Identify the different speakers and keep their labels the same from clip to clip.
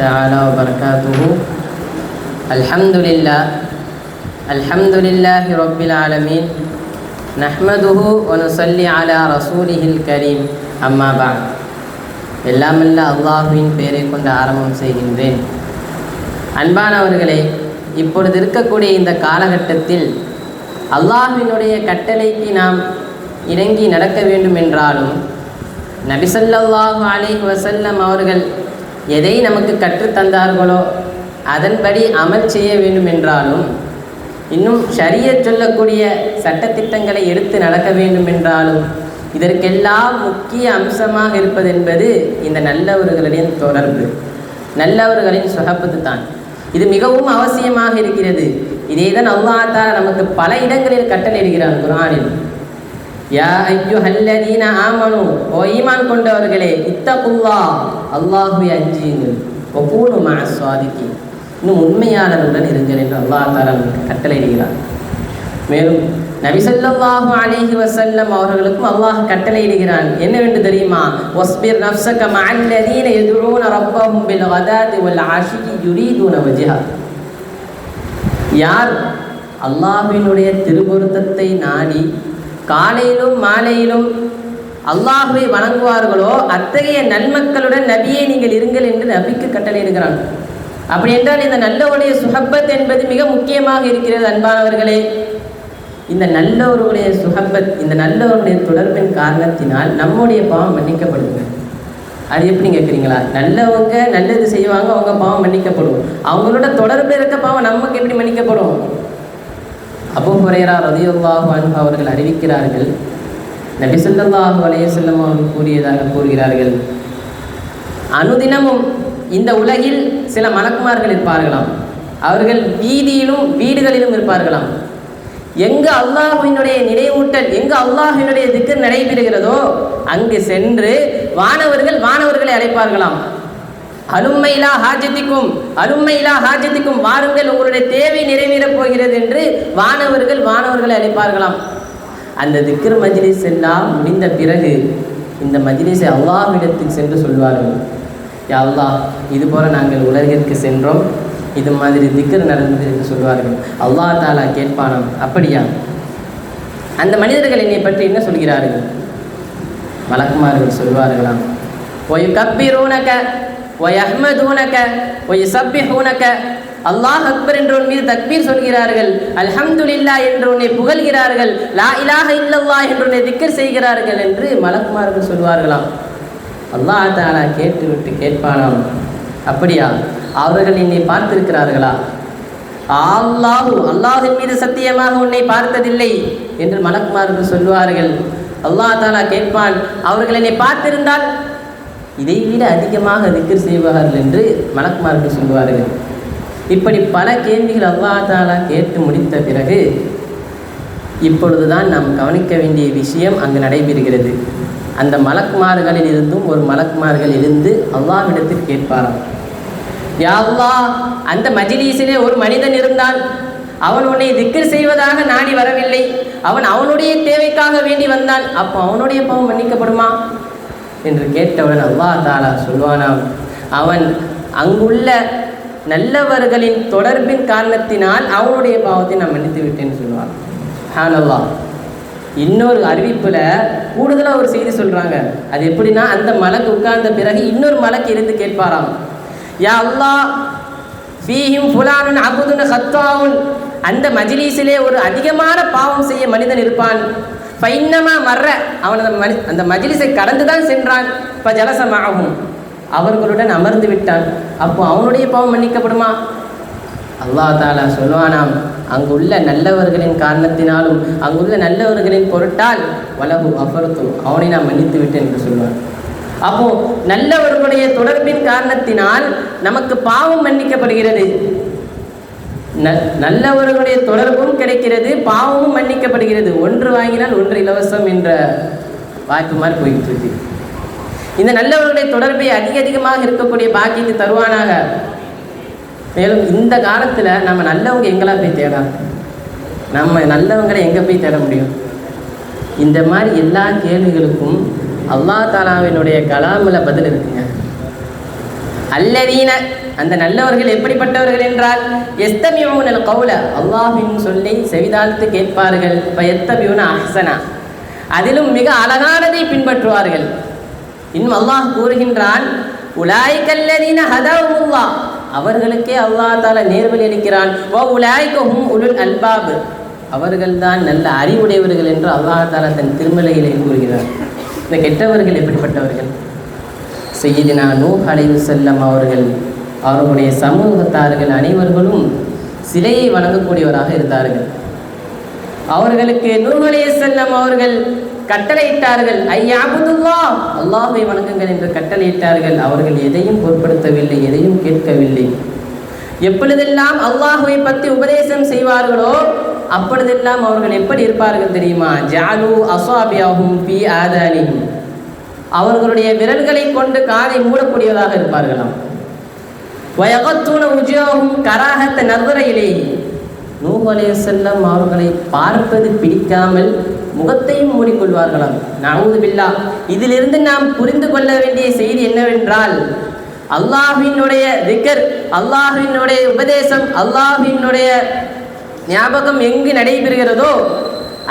Speaker 1: تعالى وبركاته الحمد لله الحمد لله رب العالمين نحمده ونصلي على رسوله الكريم أما بعد எல்லாமல்ல அல்லாஹுவின் பெயரை கொண்டு ஆரம்பம் செய்கின்றேன் அன்பானவர்களே இப்பொழுது இருக்கக்கூடிய இந்த காலகட்டத்தில் அல்லாஹ்வினுடைய கட்டளைக்கு நாம் இணங்கி நடக்க வேண்டும் என்றாலும் நபிசல்லாஹு அலைஹி வஸல்லம் அவர்கள் எதை நமக்கு கற்றுத்தந்தார்களோ அதன்படி அமல் செய்ய வேண்டும் என்றாலும் இன்னும் சரிய சொல்லக்கூடிய சட்டத்திட்டங்களை எடுத்து நடக்க வேண்டும் என்றாலும் இதற்கெல்லாம் முக்கிய அம்சமாக இருப்பது என்பது இந்த நல்லவர்களின் தொடர்பு. நல்லவர்களின் சுகப்பது தான். இது மிகவும் அவசியமாக இருக்கிறது. இதே தான் அல்லாஹால நமக்கு பல இடங்களில் கட்டளையிடுகிறான் குரானில் யா ஐயோ ஹல்லதீன ஆமனு ஓ ஈமான் கொண்டவர்களே இத்தகுல்லா அல்லாஹுவை அஞ்சியுங்கள் ஒவ்வொரு மனசுவாதிக்கு இன்னும் உண்மையாளருடன் இருங்கள் என்று அல்லாஹ் தாலா கட்டளையிடுகிறார் மேலும் நபிசல்லாஹு அலைஹி வசல்லம் அவர்களுக்கும் அல்லாஹ் கட்டளையிடுகிறான் என்னவென்று தெரியுமா ஒஸ்பிர் நப்சக மல்லதீன எதுரூன ரப்பஹும் பில் வதாதி வல் ஆஷிகி யுரீதுன வஜிஹா யார் அல்லாஹ்வினுடைய திருப்பொருத்தத்தை நாடி காலையிலும் மாலையிலும் அல்லாஹுவை வணங்குவார்களோ அத்தகைய நன்மக்களுடன் நபியை நீங்கள் இருங்கள் என்று நபிக்கு கட்டளையிடுகிறான். அப்படி என்றால் இந்த நல்லவருடைய சுஹப்பத் என்பது மிக முக்கியமாக இருக்கிறது அன்பானவர்களே. இந்த நல்லவருடைய சுஹப்பத் இந்த நல்லவருடைய தொடர்பின் காரணத்தினால் நம்முடைய பாவம் மன்னிக்கப்படுங்க அது எப்படி கேட்குறீங்களா? நல்லவங்க நல்லது செய்வாங்க அவங்க பாவம் மன்னிக்கப்படும் அவங்களோட தொடர்பில் இருக்க பாவம் நமக்கு எப்படி மன்னிக்கப்படும்? அபு ஹுரேரா ரதியுல்லாஹு அன்ஹு அவர்கள் அறிவிக்கிறார்கள். நபி சொல்லாஹு அலைஹி வஸல்லம் அவர்கள் கூறியதாக கூறுகிறார்கள். அனுதினமும் இந்த உலகில் சில மலக்குமார்கள் இருப்பார்களாம். அவர்கள் வீதியிலும் வீடுகளிலும் இருப்பார்களாம். எங்கு அல்லாஹினுடைய நினைவூட்டல் எங்கு அல்லாஹினுடைய திக்கு நடைபெறுகிறதோ அங்கு சென்று வானவர்கள் வானவர்களை அழைப்பார்களாம். அலுமையிலா ஹாஜத்திக்கும் அலுமையிலா ஹாஜத்திக்கும் வாருங்கள் உங்களுடைய தேவை நிறைவேறப் போகிறது என்று வானவர்கள் வானவர்களை அழைப்பார்களாம். அந்த திக்ர் மஜ்லிஸ் எல்லாம் முடிந்த பிறகு இந்த மஜ்லிஸை அல்லாஹ்விடத்துக்கு சென்று சொல்வார்கள். யா அல்லாஹ் இது போல நாங்கள் உலகிற்கு சென்றோம். இது மாதிரி திக்கர் நடந்தது என்று சொல்வார்கள். அல்லா தாலா கேட்பானாம் அப்படியா? அந்த மனிதர்கள் என்னை பற்றி என்ன சொல்கிறார்கள்? வழக்குமார்கள் சொல்வார்களாம். ஒய் கப்பி ஒய் அஹ்மதூனக ஒய் அல்லாஹ் அக்பர் என்று உன் மீது தக்பீர் சொல்கிறார்கள். அல்ஹம்துலில்லா என்று உன்னை புகழ்கிறார்கள். லா இலாஹ இல்லல்லா என்று உன்னை திக்கர் செய்கிறார்கள் என்று மலக்குமார்கள் சொல்வார்களாம். அல்லாஹ் தாலா கேட்டுவிட்டு கேட்பானாம். அப்படியா? அவர்கள் என்னை பார்த்திருக்கிறார்களா? அல்லாஹு அல்லாஹின் மீது சத்தியமாக உன்னை பார்த்ததில்லை என்று மலக்குமார்கள் சொல்வார்கள். அல்லாஹ் தாலா கேட்பான் அவர்கள் என்னை பார்த்திருந்தால் இதை விட அதிகமாக திக்கர் செய்வார்கள் என்று மலக்குமார்கள் சொல்வார்கள் இப்படி பல கேள்விகள் அல்லாஹ் தாலா கேட்டு முடித்த பிறகு இப்பொழுதுதான் நாம் கவனிக்க வேண்டிய விஷயம் அங்கு நடைபெறுகிறது. அந்த மலக்குமார்களில் இருந்தும் ஒரு மலக்குமார்கள் இருந்து அல்லாவிடத்தில் கேட்பாராம். யா அந்த மஜிலீசிலே ஒரு மனிதன் இருந்தான். அவன் உன்னை திக்கர் செய்வதாக நாடி வரவில்லை. அவன் அவனுடைய தேவைக்காக வேண்டி வந்தான். அப்போ அவனுடைய பாவம் மன்னிக்கப்படுமா? என்று கேட்டவுடன் அல்லா தாலா சொல்வானாம். அவன் அங்குள்ள நல்லவர்களின் தொடர்பின் காரணத்தினால் அவனுடைய பாவத்தை நான் மன்னித்து விட்டேன்னு சொல்லுவான் ஹானல்லா இன்னொரு அறிவிப்பில் கூடுதலாக ஒரு செய்தி சொல்கிறாங்க அது எப்படின்னா அந்த மலக்கு உட்கார்ந்த பிறகு இன்னொரு மலக்கு இருந்து கேட்பாராம். யா அல்லா ஃபீஹிம் புலானுன் அபுதுன் ஹத்தாவுன். அந்த மஜிலீஸிலே ஒரு அதிகமான பாவம் செய்ய மனிதன் இருப்பான். பைன்னமா மர்ற. அவன் அந்த மனி அந்த மஜிலிஸை கடந்து தான் சென்றான். இப்போ ஜலசமாகும் அவர்களுடன் அமர்ந்து விட்டான். அப்போ அவனுடைய பாவம் மன்னிக்கப்படுமா? அல்லா தாலா சொல்லுவானாம் அங்குள்ள நல்லவர்களின் காரணத்தினாலும் அங்குள்ள நல்லவர்களின் பொருட்டால் வலகு அபருத்தும் அவனை நான் மன்னித்து விட்டேன் என்று சொல்வான். அப்போ நல்லவர்களுடைய தொடர்பின் காரணத்தினால் நமக்கு பாவம் மன்னிக்கப்படுகிறது. நல்லவர்களுடைய தொடர்பும் கிடைக்கிறது பாவமும் மன்னிக்கப்படுகிறது. ஒன்று வாங்கினால் ஒன்று இலவசம் என்ற வாய்ப்பு மாதிரி போயிட்டு இருக்கு. இந்த நல்லவர்களுடைய தொடர்பை அதிக அதிகமாக இருக்கக்கூடிய பாக்கியத்தை தருவானாக. மேலும் இந்த காலத்தில் நம்ம நல்லவங்க எங்கெல்லாம் போய் தேடலாம்? நம்ம நல்லவங்களை எங்கே போய் தேட முடியும்? இந்த மாதிரி எல்லா கேள்விகளுக்கும் அல்லா தாலாவினுடைய கலாமில் பதில் இருக்குங்க. அல்லதீன அந்த நல்லவர்கள் எப்படிப்பட்டவர்கள் என்றால் எஸ்தமியூனல் கவுல அல்லாஹின் சொல்லி செவிதாழ்த்து கேட்பார்கள் இப்போ பயத்தபியூன அஹசனா. அதிலும் மிக அழகானதை பின்பற்றுவார்கள். இன்னும் அல்லாஹ் கூறுகின்றான் உலாய்கல்லதீன ஹதவுல்லா அவர்களுக்கே அல்லாஹ் தால நேர்வழி அளிக்கிறான் ஓ உலாய்கஹும் உலுல் அல்பாபு. அவர்கள்தான் நல்ல அறிவுடையவர்கள் என்று அல்லாஹ் தாலா தன் திருமலையிலே கூறுகிறார். இந்த கெட்டவர்கள் எப்படிப்பட்டவர்கள்? செய்யிதினா நூ அலைவு செல்லம் அவர்கள் அவர்களுடைய சமூகத்தார்கள் அனைவர்களும் சிலையை வணங்கக்கூடியவராக இருந்தார்கள். அவர்களுக்கு நூகலைய செல்லம் அவர்கள் கட்டளையிட்டார்கள் ஐயாபுதுல்லா அல்லாஹை வணங்குங்கள் என்று கட்டளையிட்டார்கள். அவர்கள் எதையும் பொருட்படுத்தவில்லை எதையும் கேட்கவில்லை. எப்பொழுதெல்லாம் அல்லாஹுவை பற்றி உபதேசம் செய்வார்களோ அப்பொழுதெல்லாம் அவர்கள் எப்படி இருப்பார்கள் தெரியுமா? ஜாலு அசாபியாகும் பி ஆதானி அவர்களுடைய விரல்களை கொண்டு காதை மூடக்கூடியவராக இருப்பார்களாம். வயகத்தூன உஜியாகும் கராகத்த நர்வரையிலே நூஹ் செல்லம் அவர்களை பார்ப்பது பிடிக்காமல் முகத்தையும் மூடிக்கொள்வார்களாம். நவுது பில்லா. இதிலிருந்து நாம் புரிந்து கொள்ள வேண்டிய செய்தி என்னவென்றால் அல்லாஹினுடைய திகர் அல்லாஹினுடைய உபதேசம் அல்லாஹினுடைய ஞாபகம் எங்கு நடைபெறுகிறதோ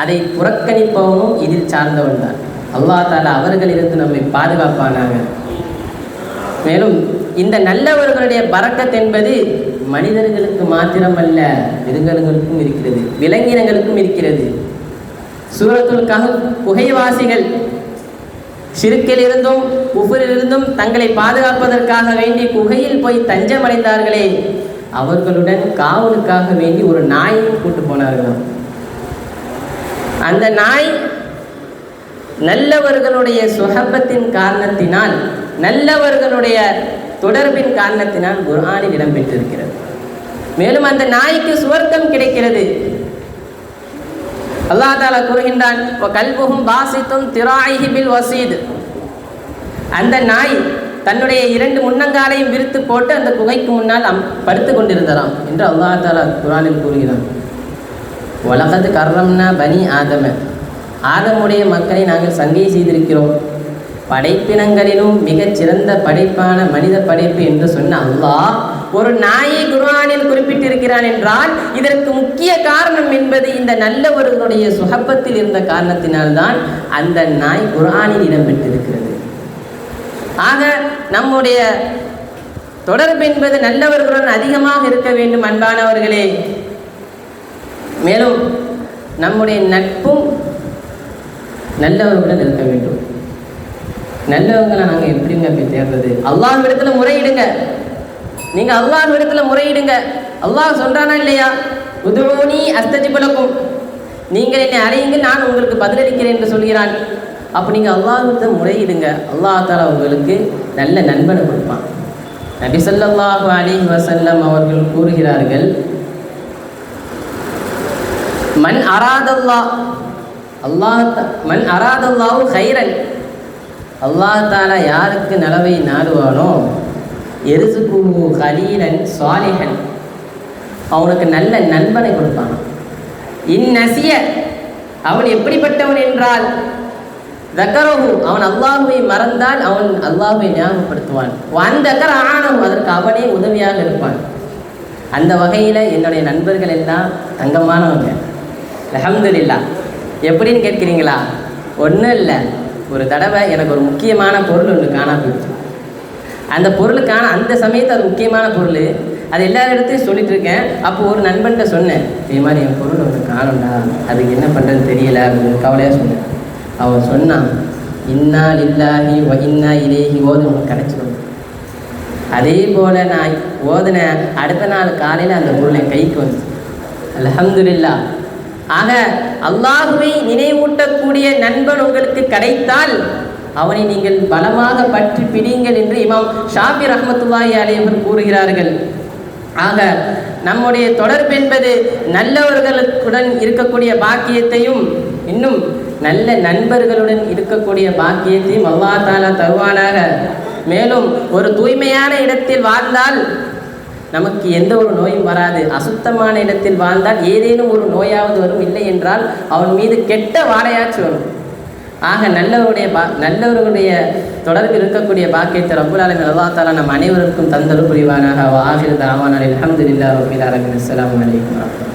Speaker 1: அதை புறக்கணிப்பவனும் இதில் சார்ந்தவன் தான் அல்லாஹ் தாலா அவர்களிலிருந்து நம்மை பாதுகாப்பானாக. மேலும் இந்த நல்லவர்களுடைய பறக்கத் என்பது மனிதர்களுக்கு மாத்திரமல்ல மிருகங்களுக்கும் இருக்கிறது விலங்கினங்களுக்கும் இருக்கிறது. சூரத்துல் கஹ் குகைவாசிகள் சிறுக்கிலிருந்தும் குஃபரிலிருந்தும் தங்களை பாதுகாப்பதற்காக வேண்டி குகையில் போய் தஞ்சமடைந்தார்களே அவர்களுடன் காவலுக்காக வேண்டி ஒரு நாயையும் கூட்டு போனார்களாம். அந்த நாய் நல்லவர்களுடைய சுகபத்தின் காரணத்தினால் நல்லவர்களுடைய தொடர்பின் காரணத்தினால் குர்ஆனில் இடம்பெற்றிருக்கிறது மேலும் அந்த நாய்க்கு சுவர்க்கம் கிடைக்கிறது. அல்லாஹ் தாலா கூறுகின்றான் கல்புகும் பாசித்தும் திராயிஹி வசீது வசீத். அந்த நாய் தன்னுடைய இரண்டு முன்னங்காலையும் விரித்து போட்டு அந்த குகைக்கு முன்னால் அம் படுத்து கொண்டிருந்தலாம் என்று அல்லா தாலா குரானில் கூறுகிறான். உலகத்து கர்றம்னா பனி ஆதம. ஆதமுடைய மக்களை நாங்கள் சங்கை செய்திருக்கிறோம். படைப்பினங்களிலும் மிகச் சிறந்த படைப்பான மனித படைப்பு என்று சொன்ன அல்லாஹ் ஒரு நாயை குர்ஆனில் குறிப்பிட்டிருக்கிறான் என்றால் இதற்கு முக்கிய காரணம் என்பது இந்த நல்லவர்களுடைய சுகப்பத்தில் இருந்த காரணத்தினால்தான் அந்த நாய் குர்ஆனில் இடம்பெற்றிருக்கிறது. ஆக நம்முடைய தொடர்பு என்பது நல்லவர்களுடன் அதிகமாக இருக்க வேண்டும் அன்பானவர்களே. மேலும் நம்முடைய நட்பும் நல்லவர்களுடன் இருக்க வேண்டும். நல்லவங்களை நாங்கள் எப்படிங்க போய் தேடுறது அல்லாஹ் இடத்துல முறையிடுங்க. நீங்கள் அல்லாஹ் இடத்துல முறையிடுங்க. அல்லாஹ் சொல்கிறானா இல்லையா? உதுவோனி அஸ்தஜிபலக்கும் நீங்கள் என்னை அறையுங்கள் நான் உங்களுக்கு பதிலளிக்கிறேன் என்று சொல்கிறான். அப்போ நீங்கள் அல்லாஹத்தை முறையிடுங்க. அல்லாஹ் தாலா உங்களுக்கு நல்ல நண்பனை கொடுப்பான். நபி சொல்லாஹு அலி வசல்லம் அவர்கள் கூறுகிறார்கள் மண் அராதல்லா அல்லாஹ் மண் அராதல்லாவும் ஹைரன் அல்லாஹ் தாலா யாருக்கு நலவை நாடுவானோ? எரிசுகுஹு கலீலன் சுவாலிகன் அவனுக்கு நல்ல நண்பனை கொடுப்பான். இந்நசிய அவன் எப்படிப்பட்டவன் என்றால் தக்கரஹு அவன் அல்லாஹுவை மறந்தால் அவன் அல்லாஹுவை ஞாபகப்படுத்துவான். வந்தக்கர ஆணவம் அதற்கு அவனே உதவியாக இருப்பான். அந்த வகையில் என்னுடைய நண்பர்கள் எல்லாம் தங்கமானவங்க. அஹமதுல்லா எப்படின்னு கேட்குறீங்களா? ஒன்றும் இல்லை. ஒரு தடவை எனக்கு ஒரு முக்கியமான பொருள் ஒன்று காணாமல் போயிடுச்சு. அந்த பொருளுக்கான அந்த சமயத்து அது முக்கியமான பொருள். அது எல்லா இடத்தையும் சொல்லிட்டு இருக்கேன். அப்போ ஒரு நண்பன்கிட்ட சொன்னேன் இதே மாதிரி என் பொருள் ஒன்று காணும்டா. அதுக்கு என்ன பண்ணுறதுன்னு தெரியல. அப்படின்னு கவலையாக சொன்னேன். அவன் சொன்னான் இன்னா லில்லாஹி வ இன்னா இலேஹி. ஓது உனக்கு கிடைச்சிடும். அதே போல் நான் ஓதுனேன் அடுத்த நாள் காலையில் அந்த பொருள் என் கைக்கு வந்துச்சு. அலமதுல்லா ஆக அல்லாஹுவை நினைவூட்டக்கூடிய நண்பன் உங்களுக்கு கிடைத்தால் அவனை நீங்கள் பலமாக பற்றி பிடிங்கள் என்று இமாம் ஷாபி ரஹமத்துல்லாஹி அலைவர் கூறுகிறார்கள். ஆக நம்முடைய தொடர்பு என்பது நல்லவர்களுடன் இருக்கக்கூடிய பாக்கியத்தையும் இன்னும் நல்ல நண்பர்களுடன் இருக்கக்கூடிய பாக்கியத்தையும் அல்லா தாலா தருவானாக. மேலும் ஒரு தூய்மையான இடத்தில் வாழ்ந்தால் நமக்கு எந்த ஒரு நோயும் வராது. அசுத்தமான இடத்தில் வாழ்ந்தால் ஏதேனும் ஒரு நோயாவது வரும். இல்லை என்றால் அவன் மீது கெட்ட வாடையாச்சு வரும். ஆக நல்லவருடைய பா நல்லவர்களுடைய தொடர்பில் இருக்கக்கூடிய பாக்கியத்தை ரப்புல் ஆலமின் அல்லா தாலா நம் அனைவருக்கும் தந்தரு புரிவானாக. ஆகிருந்த அலி அஹமதுல்லா ரபில் ஆலமின். அஸ்லாம் வலைக்கம் வரமத்துல்லாஹி